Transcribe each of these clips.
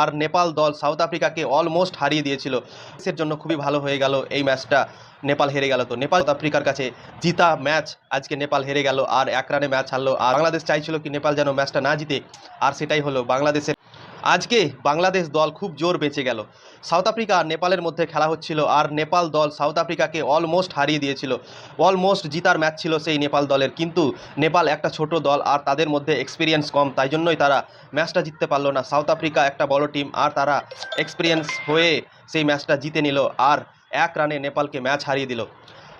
আর নেপাল দল south আফ্রিকাকে almost হারিয়ে দিয়েছিল। দেশের জন্য খুবই ভালো হয়ে গেল এই ম্যাচটা। নেপাল হেরে গেল তো। নেপাল, সাউথ আফ্রিকার কাছে জিতা ম্যাচ। আজকে নেপাল হেরে গেল আর এক রানে ম্যাচ হারলো। আর বাংলাদেশ চাইছিল কি নেপাল যেন ম্যাচটা না জিতে। আর সেটাই হলো বাংলাদেশের আজকে বাংলাদেশ দল খুব জোর বেঁচে গেল। সাউথ আফ্রিকা আর নেপালের মধ্যে খেলা হচ্ছিল আর নেপাল দল সাউথ আফ্রিকাকে অলমোস্ট হারিয়ে দিয়েছিল। অলমোস্ট জিতার ম্যাচ ছিল সেই নেপাল দলের। কিন্তু নেপাল একটা ছোট দল আর তাদের মধ্যে এক্সপিরিয়েন্স কম, তাই জন্যই তারা ম্যাচটা জিততে পারল না। সাউথ আফ্রিকা একটা বড় টিম আর তারা এক্সপিরিয়েন্স হয়ে সেই ম্যাচটা জিতে নিল আর এক রানে নেপালকে ম্যাচ হারিয়ে দিল।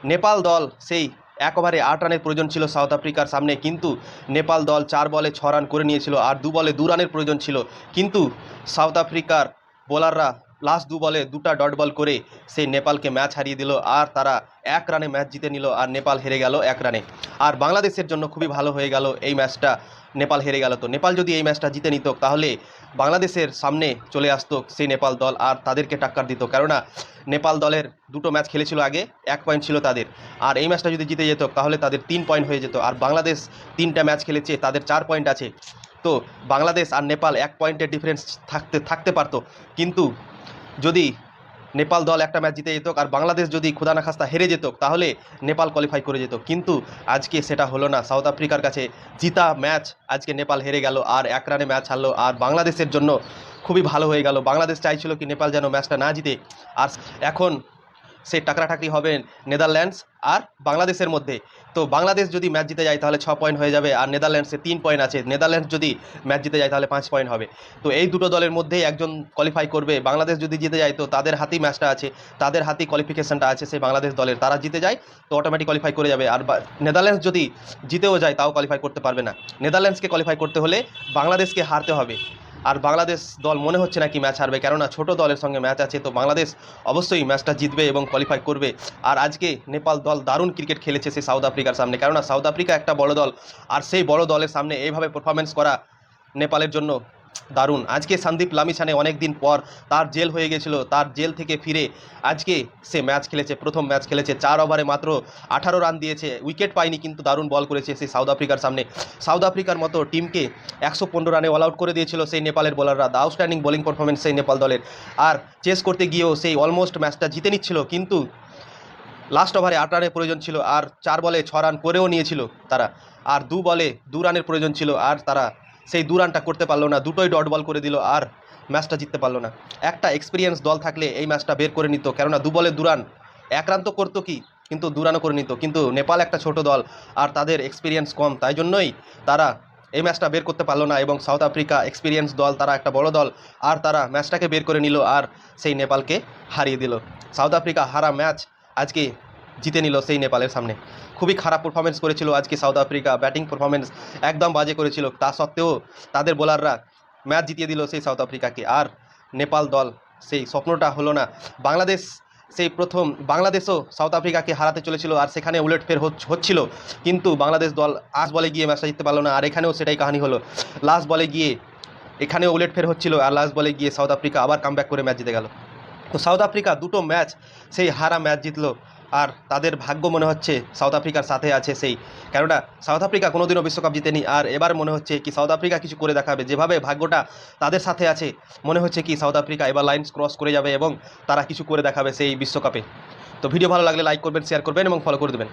নেপাল দল সেই এক ওভারে আট রানের প্রয়োজন ছিল সাউথ আফ্রিকার সামনে, কিন্তু নেপাল দল চার বলে ছ রান করে নিয়েছিল আর দু বলে দু রানের প্রয়োজন ছিল। কিন্তু সাউথ আফ্রিকার বোলাররা লাস্ট দু বলে দুটা ডট বল করে সেই নেপালকে ম্যাচ হারিয়ে দিল আর তারা এক রানে ম্যাচ জিতে নিল আর নেপাল হেরে গেল এক রানে। আর বাংলাদেশের জন্য খুবই ভালো হয়ে গেল এই ম্যাচটা, নেপাল হেরে গেল তো। নেপাল যদি এই ম্যাচটা জিতে নিত তাহলে বাংলাদেশের সামনে চলে আসতো সেই নেপাল দল আর তাদেরকে টাক্কার দিত। কেননা নেপাল দলের দুটো ম্যাচ খেলেছিল আগে, এক পয়েন্ট ছিল তাদের। আর এই ম্যাচটা যদি জিতে যেত তাহলে তাদের তিন পয়েন্ট হয়ে যেত। আর বাংলাদেশ তিনটা ম্যাচ খেলেছে, তাদের চার পয়েন্ট আছে। তো বাংলাদেশ আর নেপাল এক পয়েন্টের ডিফারেন্স থাকতে থাকতে পারতো। কিন্তু যদি নেপাল দল একটা ম্যাচ জিতে যেত আর বাংলাদেশ যদি খুদানা খাস্তা হেরে যেত, তাহলে নেপাল কোয়ালিফাই করে যেত। কিন্তু আজকে সেটা হলো না। সাউথ আফ্রিকার কাছে জিতা ম্যাচ আজকে নেপাল হেরে গেল আর এক রানে ম্যাচ হারলো আর বাংলাদেশের জন্য খুবই ভালো হয়ে গেল। বাংলাদেশ চাইছিল কি নেপাল যেন ম্যাচটা না জিতে। আর এখন সেই টাকরাটাকরি হবে নেদারল্যান্ডস আর বাংলাদেশের মধ্যে। তো বাংলাদেশ যদি ম্যাচ জিতে যায় তাহলে ছ পয়েন্ট হয়ে যাবে আর নেদারল্যান্ডসে তিন পয়েন্ট আছে। নেদারল্যান্ডস যদি ম্যাচ জিতে যায় তাহলে পাঁচ পয়েন্ট হবে। তো এই দুটো দলের মধ্যেই একজন কোয়ালিফাই করবে। বাংলাদেশ যদি জিতে যায় তো তাদের হাতেই ম্যাচটা আছে, তাদের হাতেই কোয়ালিফিকেশনটা আছে সেই বাংলাদেশ দলের। তারা জিতে যায় তো অটোমেটিক কোয়ালিফাই করে যাবে। আর নেদারল্যান্ডস যদি জিতেও যায় তাও কোয়ালিফাই করতে পারবে না। নেদারল্যান্ডসকে কোয়ালিফাই করতে হলে বাংলাদেশকে হারতে হবে। আর বাংলাদেশ দল মনে হচ্ছে না কি ম্যাচ হারবে? কেননা ছোট দলের সঙ্গে ম্যাচ আছে, তো বাংলাদেশ অবশ্যই ম্যাচটা জিতবে এবং কোয়ালিফাই করবে। আর আজকে নেপাল দল দারুণ ক্রিকেট খেলেছে সেই সাউথ আফ্রিকার সামনে। কেননা সাউথ আফ্রিকা একটা বড় দল, আর সেই বড় দলের সামনে এইভাবে পারফরমেন্স করা নেপালের জন্য দারুণ। আজকে সন্দীপ লামিছানে অনেক দিন পর তার জেল হয়ে গেছিল, তার জেল থেকে ফিরে আজকে সে ম্যাচ খেলেছে, প্রথম ম্যাচ খেলেছে। চার ওভারে মাত্র আঠারো রান দিয়েছে, উইকেট পায়নি কিন্তু দারুণ বল করেছে সেই সাউথ আফ্রিকার সামনে। সাউথ আফ্রিকার মতো টিমকে একশো পনেরো রানে অল আউট করে দিয়েছিল সেই নেপালের বোলাররা আউটস্ট্যান্ডিং বোলিং পারফরমেন্স সেই নেপাল দলের। আর চেস করতে গিয়েও সেই অলমোস্ট ম্যাচটা জিতে নিচ্ছিল কিন্তু লাস্ট ওভারে আট রানের প্রয়োজন ছিল আর চার বলে ছ রান করেও নিয়েছিল তারা। আর দু বলে দু রানের প্রয়োজন ছিল আর তারা সেই দু রানটা করতে পারল না, দুটোই ডট বল করে দিল আর ম্যাচটা জিততে পারল না। একটা এক্সপিরিয়েন্স দল থাকলে এই ম্যাচটা বের করে নিত, কেননা দু বলে দু রান। এক রান তো করতো কি? কিন্তু দু রানও করে নিত। কিন্তু নেপাল একটা ছোট দল আর তাদের এক্সপিরিয়েন্স কম। তাই জন্যই তারা এই ম্যাচটা বের করতে পারল না এবং সাউথ আফ্রিকা এক্সপিরিয়েন্স দল, তারা একটা বড় দল আর তারা ম্যাচটাকে বের করে নিল আর সেই নেপালকে হারিয়ে দিল। সাউথ আফ্রিকা হারা ম্যাচ আজকে জিতে নিল সেই নেপালের সামনে। খুবই খারাপ পারফরমেন্স করেছিল আজকে সাউথ আফ্রিকা ব্যাটিং পারফরমেন্স একদম বাজে করেছিল। তা সত্ত্বেও তাদের বোলাররা ম্যাচ জিতিয়ে দিল সেই সাউথ আফ্রিকাকে আর নেপাল দল সেই স্বপ্নটা হলো না। বাংলাদেশ সেই প্রথম, বাংলাদেশও সাউথ আফ্রিকাকে হারাতে চলেছিল আর সেখানে উলটফের হচ্ছ- হচ্ছিল। কিন্তু বাংলাদেশ দল আজ বলে গিয়ে ম্যাচটা জিততে পারল না আর এখানেও সেটাই কাহিনী হলো। লাস্ট বলে গিয়ে এখানেও উলটফের হচ্ছিল আর লাস্ট বলে গিয়ে সাউথ আফ্রিকা আবার কামব্যাক করে ম্যাচ জিতে গেল। তো সাউথ আফ্রিকা দুটো ম্যাচ সেই হারা ম্যাচ জিতলো। আর তাদের ভাগ্য মনে হচ্ছে সাউথ আফ্রিকার সাথে আছে সেই। কেননা সাউথ আফ্রিকা কোনোদিনও বিশ্বকাপ জিতেনি, আর এবার মনে হচ্ছে কি সাউথ আফ্রিকা কিছু করে দেখাবে। যেভাবে ভাগ্যটা তাদের সাথে আছে, মনে হচ্ছে কি সাউথ আফ্রিকা এবার লাইন্স ক্রস করে যাবে এবং তারা কিছু করে দেখাবে সেই বিশ্বকাপে। তো ভিডিও ভালো লাগলে লাইক করবেন শেয়ার করবেন এবং ফলো করে দেবেন।